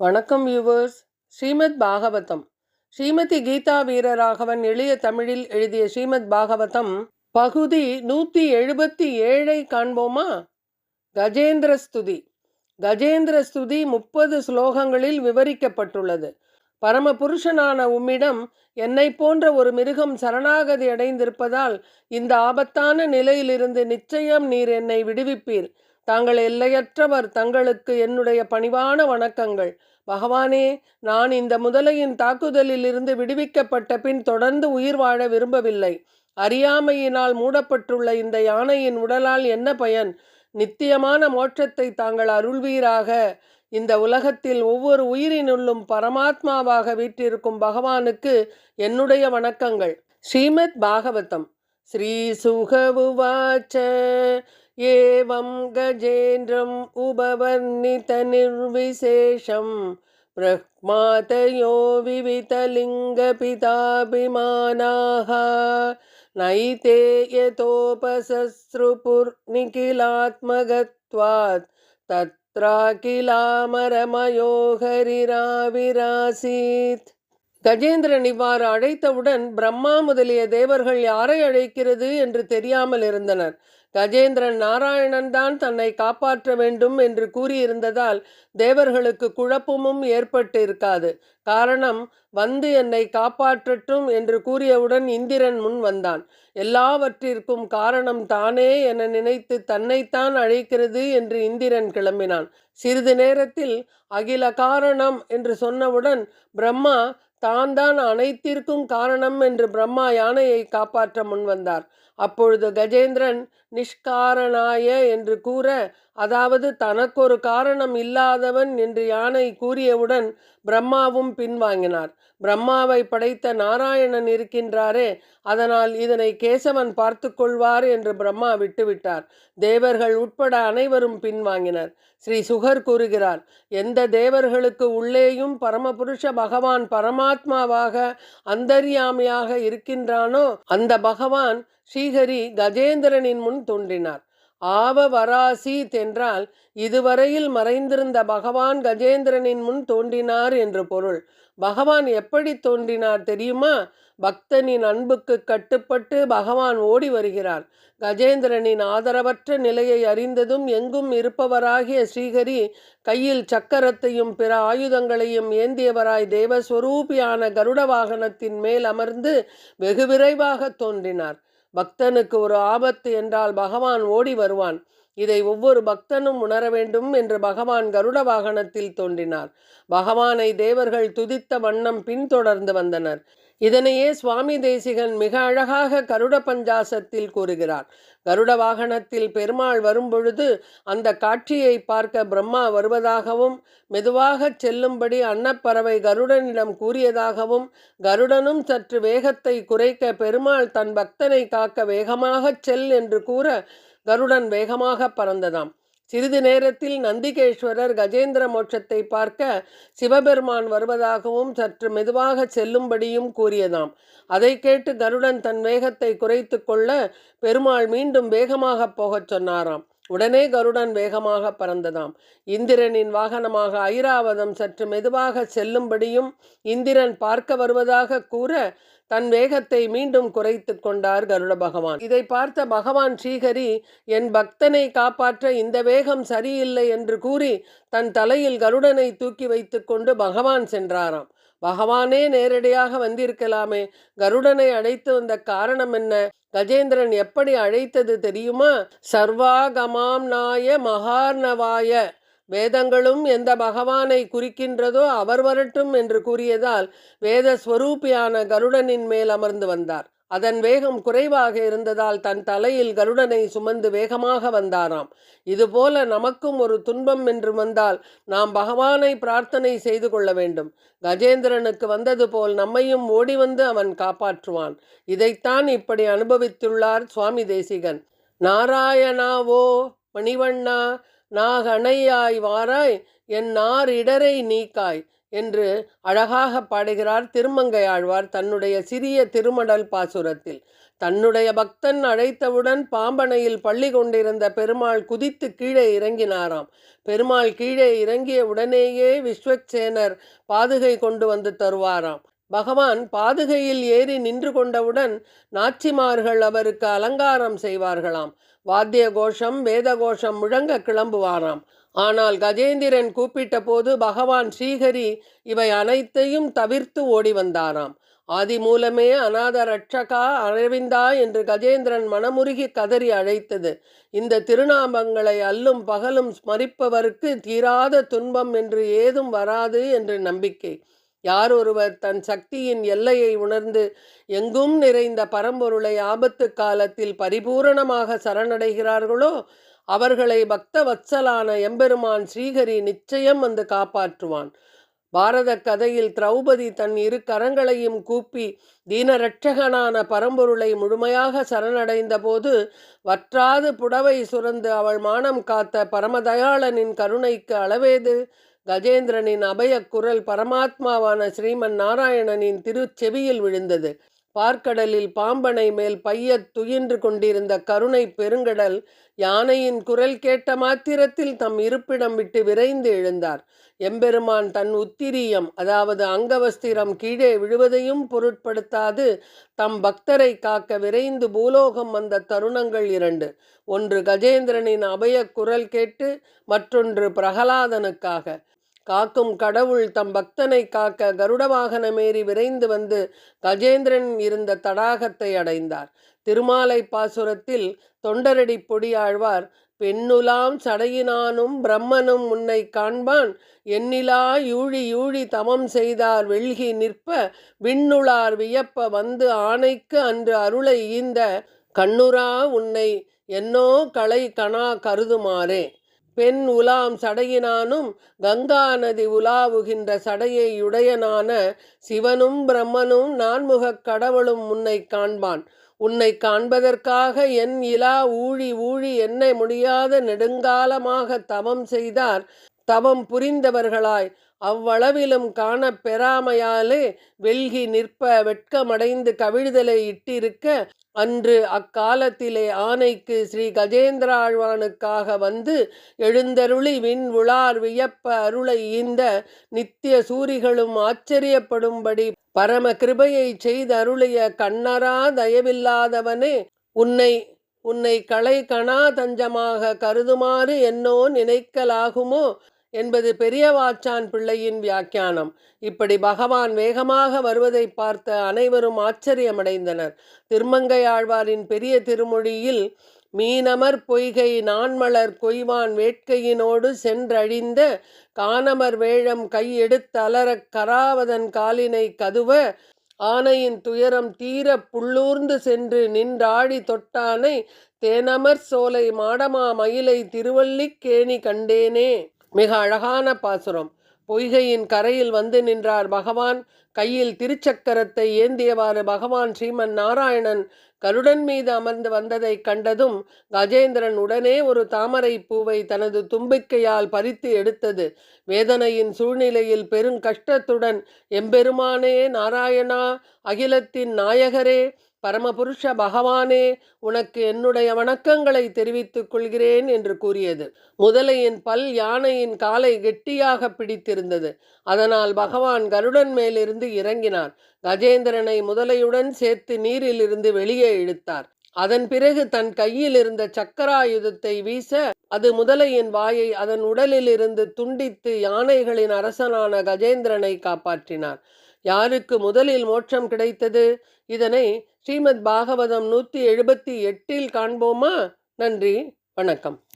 வணக்கம் வியூவர்ஸ் ஸ்ரீமத் பாகவதம். ஸ்ரீமதி கீதா வீரராகவன் எளிய தமிழில் எழுதிய ஸ்ரீமத் பாகவதம் பகுதி நூற்றி எழுபத்தி ஏழை காண்போமா? கஜேந்திர ஸ்துதி. கஜேந்திர ஸ்துதி முப்பது ஸ்லோகங்களில் விவரிக்கப்பட்டுள்ளது. பரமபுருஷனான உம்மிடம் என்னை போன்ற ஒரு மிருகம் சரணாகதி அடைந்திருப்பதால் இந்த ஆபத்தான நிலையிலிருந்து நிச்சயம் நீர் என்னை விடுவிப்பீர். தாங்கள் எல்லையற்றவர் தங்களுக்கு என்னுடைய பணிவான வணக்கங்கள். பகவானே நான் இந்த முதலையின் தாக்குதலில் இருந்து விடுவிக்கப்பட்ட பின் தொடர்ந்து உயிர் வாழ விரும்பவில்லை. அறியாமையினால் மூடப்பட்டுள்ள இந்த யானையின் உடலால் என்ன பயன்? நித்தியமான மோட்சத்தை தாங்கள் அருள்வீராக. இந்த உலகத்தில் ஒவ்வொரு உயிரினுள்ளும் பரமாத்மாவாக வீற்றிருக்கும் பகவானுக்கு என்னுடைய வணக்கங்கள். ஸ்ரீமத் பாகவதம். ஸ்ரீ சுகவுவாச்ச ஏவம் கஜேந்திரம் உபவர்ணித நிர்விசேஷம் ब्रह्मातयो विवितलिङ्गपिताभिमानाः नैते यतोपसस्रुपुर्निखिलात्मगत्वात् தத்ராகிலாமரமயோ ஹரிராவிராசீத் கஜேந்திரன் இவ்வாறு அழைத்தவுடன் பிரம்மா முதலிய தேவர்கள் யாரை அழைக்கிறது என்று தெரியாமல் இருந்தனர் கஜேந்திரன் நாராயணன் தான் தன்னை காப்பாற்ற வேண்டும் என்று கூறியிருந்ததால் தேவர்களுக்கு குழப்பமும் ஏற்பட்டு இருக்காது காரணம் வந்து என்னை காப்பாற்றட்டும் என்று கூறியவுடன் இந்திரன் முன் வந்தான். எல்லாவற்றிற்கும் காரணம் தானே என நினைத்து தன்னைத்தான் அழைக்கிறது என்று இந்திரன் கிளம்பினான். சிறிது நேரத்தில் அகில காரணம் என்று சொன்னவுடன் பிரம்மா தான் தான் அனைத்திற்கும் காரணம் என்று பிரம்மா யானையை காப்பாற்ற முன்வந்தார். அப்பொழுது கஜேந்திரன் நிஷ்காரணாய என்று கூற அதாவது தனக்கொரு காரணம் இல்லாதவன் என்று யானை கூறியவுடன் பிரம்மாவும் பின்வாங்கினார். பிரம்மாவை படைத்த நாராயணன் இருக்கின்றாரே அதனால் இதனை கேசவன் பார்த்து கொள்வார் என்று பிரம்மா விட்டுவிட்டார். தேவர்கள் உட்பட அனைவரும் பின்வாங்கினர். ஸ்ரீ சுகர் கூறுகிறார் எந்த தேவர்களுக்கு உள்ளேயும் பரமபுருஷ பகவான் பரமாத்மாவாக அந்தர்யாமியாக இருக்கின்றானோ அந்த பகவான் ஸ்ரீஹரி கஜேந்திரனின் முன் தோன்றினார். ஆவவராசீத் என்றால் இதுவரையில் மறைந்திருந்த பகவான் கஜேந்திரனின் முன் தோன்றினார் என்று பொருள். பகவான் எப்படி தோன்றினார் தெரியுமா? பக்தனின் அன்புக்கு கட்டுப்பட்டு பகவான் ஓடி வருகிறார். கஜேந்திரனின் ஆதரவற்ற நிலையை அறிந்ததும் எங்கும் இருப்பவராகிய ஸ்ரீஹரி கையில் சக்கரத்தையும் பிற ஆயுதங்களையும் ஏந்தியவராய் தேவஸ்வரூபியான கருட வாகனத்தின் மேல் அமர்ந்து வெகு விரைவாக தோன்றினார். பக்தனுக்கு ஒரு ஆபத்து என்றால் பகவான் ஓடி வருவான். இதை ஒவ்வொரு பக்தனும் உணர வேண்டும் என்று பகவான் கருட வாகனத்தில் தோன்றினார். பகவானை தேவர்கள் துதித்த வண்ணம் பின்தொடர்ந்து வந்தனர். இதனையே சுவாமி தேசிகன் மிக அழகாக கருட பஞ்சாசத்தில் கூறுகிறார். கருட வாகனத்தில் பெருமாள் வரும்பொழுது அந்த காட்சியை பார்க்க பிரம்மா வருவதாகவும் மெதுவாக செல்லும்படி அன்னப்பறவை கருடனிடம் கூறியதாகவும் கருடனும் சற்று வேகத்தை குறைக்க பெருமாள் தன் பக்தனை காக்க வேகமாகச் செல் என்று கூற கருடன் வேகமாக பறந்ததாம். சிறிது நேரத்தில் நந்திகேஸ்வரர் கஜேந்திர மோட்சத்தை பார்க்க சிவபெருமான் வருவதாகவும் சற்று மெதுவாக செல்லும்படியும் கூறியதாம். அதை கேட்டு கருடன் தன் வேகத்தை குறைத்து கொள்ள பெருமாள் மீண்டும் வேகமாக போகச் சொன்னாராம். உடனே கருடன் வேகமாக பறந்ததாம். இந்திரனின் வாகனமாக ஐராவதம் சற்று மெதுவாக செல்லும்படியும் இந்திரன் பார்க்க வருவதாக கூற தன் வேகத்தை மீண்டும் குறைத்து கொண்டார் கருட பகவான். இதை பார்த்த பகவான் ஸ்ரீஹரி என் பக்தனை காப்பாற்ற இந்த வேகம் சரியில்லை என்று கூறி தன் தலையில் கருடனை தூக்கி வைத்து கொண்டு பகவான் சென்றாராம். பகவானே நேரடியாக வந்திருக்கலாமே. கருடனை அழைத்து வந்த காரணம் என்ன? கஜேந்திரன் எப்படி அழைத்தது தெரியுமா? சர்வாகமாம் நாய மகார்ணவாய. வேதங்களும் எந்த பகவானை குறிக்கின்றதோ அவர் வரட்டும் என்று கூறியதால் வேத ஸ்வரூபியான கருடனின் மேல் அமர்ந்து வந்தார். அதன் வேகம் குறைவாக இருந்ததால் தன் தலையில் கருடனை சுமந்து வேகமாக வந்தாராம் இதுபோல நமக்கும் ஒரு துன்பம் என்று வந்தால் நாம் பகவானை பிரார்த்தனை செய்து கொள்ள வேண்டும். கஜேந்திரனுக்கு வந்தது போல் நம்மையும் ஓடி வந்து அவன் காப்பாற்றுவான். இதைத்தான் இப்படி அனுபவித்துள்ளார் சுவாமி தேசிகன். நாராயணாவோ மணிவண்ணா நாகணையாய் வாராய் என் நார் இடரை நீக்காய். என்று அழகாக பாடுகிறார் திருமங்கை ஆழ்வார் தன்னுடைய சிறிய திருமடல் பாசுரத்தில். தன்னுடைய பக்தன் அழைத்தவுடன் பாம்பனையில் பள்ளி கொண்டிருந்த பெருமாள் குதித்து கீழே இறங்கினாராம். பெருமாள் கீழே இறங்கிய உடனேயே விஸ்வக்சேனர் பாதுகை கொண்டு வந்து தருவாராம். பகவான் பாதுகையில் ஏறி நின்று கொண்டவுடன் நாச்சிமார்கள் அவருக்கு அலங்காரம் செய்வார்களாம். வாத்திய கோஷம் வேத கோஷம் முழங்க கிளம்புவாராம். ஆனால் கஜேந்திரன் கூப்பிட்ட போது பகவான் ஸ்ரீஹரி இவை அனைத்தையும் தவிர்த்து ஓடி வந்தாராம். ஆதி மூலமே அநாத ரட்சகா அரவிந்தா என்று கஜேந்திரன் மனமுருகி கதறி அழைத்தது. இந்த திருநாமங்களை அல்லும் பகலும் ஸ்மரிப்பவருக்கு தீராத துன்பம் என்று ஏதும் வராது என்று நம்பிக்கை. யார் ஒருவர் தன் சக்தியின் எல்லையை உணர்ந்து எங்கும் நிறைந்த பரம்பொருளை ஆபத்து காலத்தில் பரிபூரணமாக சரணடைகிறார்களோ அவர்களை பக்த வத்சலான எம்பெருமான் ஸ்ரீஹரி நிச்சயம் வந்து காப்பாற்றுவான். பாரத கதையில் திரௌபதி தன் இரு கரங்களையும் கூப்பி தீனரட்சகனான பரம்பொருளை முழுமையாக சரணடைந்த போது வற்றாது புடவை சுரந்து அவள் மானம் காத்த பரமதயாளனின் கருணைக்கு அளவேது? கஜேந்திரனின் அபய குரல் பரமாத்மாவான ஸ்ரீமன் நாராயணனின் திருச்செவியில் விழுந்தது. பார்க்கடலில் பாம்பனை மேல் பையத் துயின்று கொண்டிருந்த கருணை பெருங்கடல் யானையின் குரல் கேட்ட மாத்திரத்தில் தம் இருப்பிடம் விட்டு விரைந்து எழுந்தார். எம்பெருமான் தன் உத்திரியம் அதாவது அங்கவஸ்திரம் கீழே விழுவதையும் பொருட்படுத்தாது தம் பக்தரை காக்க விரைந்து பூலோகம் வந்த தருணங்கள் இரண்டு. ஒன்று கஜேந்திரனின் அபய குரல் கேட்டு மற்றொன்று பிரகலாதனுக்காக. காக்கும் கடவுள் தம் பக்தனை காக்க கருட வாகனமேறி விரைந்து வந்து கஜேந்திரன் இருந்த தடாகத்தை அடைந்தார். திருமாலை பாசுரத்தில் தொண்டரடி பொடியாழ்வார் பெண்ணுலாம் சடையினானும் பிரம்மனும் உன்னை காண்பான் எண்ணிலா யூழி யூழி தமம் செய்தார் வெள்கி நிற்ப விண்ணுளார் வியப்ப வந்து ஆணைக்கு அன்று அருளை ஈந்த கண்ணுரா உன்னை என்னோ களை கணா கருதுமாறே. பெண் உலாம் சடையினானும் கங்கா நதி உலாவுகின்ற சடையை உடையனான சிவனும் பிரம்மனும் நான்முகக் கடவுளும் உன்னை காண்பான். உன்னை காண்பதற்காக என் இலா ஊழி ஊழி என்னை முடியாத நெடுங்காலமாக தவம் செய்தார். தவம் புரிந்தவர்களாய் அவ்வளவிலும் காண பெறாமையாலே வெல்கி நிற்ப வெட்கமடைந்து கவிழ்தலை இட்டிருக்க அன்று அக்காலத்திலே ஆனைக்கு ஸ்ரீ கஜேந்திராழ்வானுக்காக வந்து எழுந்தருளி விண் உளார் வியப்ப அருளை ஈந்த நித்திய சூரிகளும் ஆச்சரியப்படும்படி பரம கிருபையை செய்தருளிய கண்ணரா தயவில்லாதவனே உன்னை உன்னை களை கணா தஞ்சமாக கருதுமாறு என்னோ நினைக்கலாகுமோ? என்பது பெரியவாச்சான் பிள்ளையின் வியாக்கியானம். இப்படி பகவான் வேகமாக வருவதை பார்த்த அனைவரும் ஆச்சரியமடைந்தனர். திருமங்கை ஆழ்வாரின் பெரிய திருமொழியில் மீனமர் பொய்கை நான்மலர் கொய்வான் வேட்கையினோடு சென்றழிந்த கானமர் வேழம் கையெடுத்தலரக் கராவதன் காலினை கதுவ ஆனையின் துயரம் தீர புள்ளூர்ந்து சென்று நின்றாடி தொட்டானை தேனமர் சோலை மாடமா மயிலை திருவல்லிக்கேணி கண்டேனே. மிக அழகான பாசுரம். பொய்கையின் கரையில் வந்து நின்றார் பகவான். கையில் திருச்சக்கரத்தை ஏந்தியவாறு பகவான் ஸ்ரீமன் நாராயணன் கருடன் மீது அமர்ந்து வந்ததை கண்டதும் கஜேந்திரன் உடனே ஒரு தாமரை பூவை தனது தும்பிக்கையால் பறித்து எடுத்தது. வேதனையின் சூழ்நிலையில் பெருங்கஷ்டத்துடன் எம்பெருமானே நாராயணா அகிலத்தின் நாயகரே பரமபுருஷ பகவானே உனக்கு என்னுடைய வணக்கங்களை தெரிவித்துக் கொள்கிறேன் என்று கூறியது. முதலையின் பல் யானையின் காலை கெட்டியாக பிடித்திருந்தது. அதனால் பகவான் கருடன் மேலிருந்து இறங்கினார். கஜேந்திரனை முதலையுடன் சேர்த்து நீரிலிருந்து வெளியே இழுத்தார். அதன் பிறகு தன் கையில் இருந்த சக்கராயுதத்தை வீச அது முதலையின் வாயை அதன் உடலிலிருந்து துண்டித்து யானைகளின் அரசனான கஜேந்திரனை காப்பாற்றினார். யாருக்கு முதலில் மோட்சம் கிடைத்தது? இதனை ஸ்ரீமத் பாகவதம் நூற்றி எழுபத்தி எட்டில் காண்போமா? நன்றி வணக்கம்.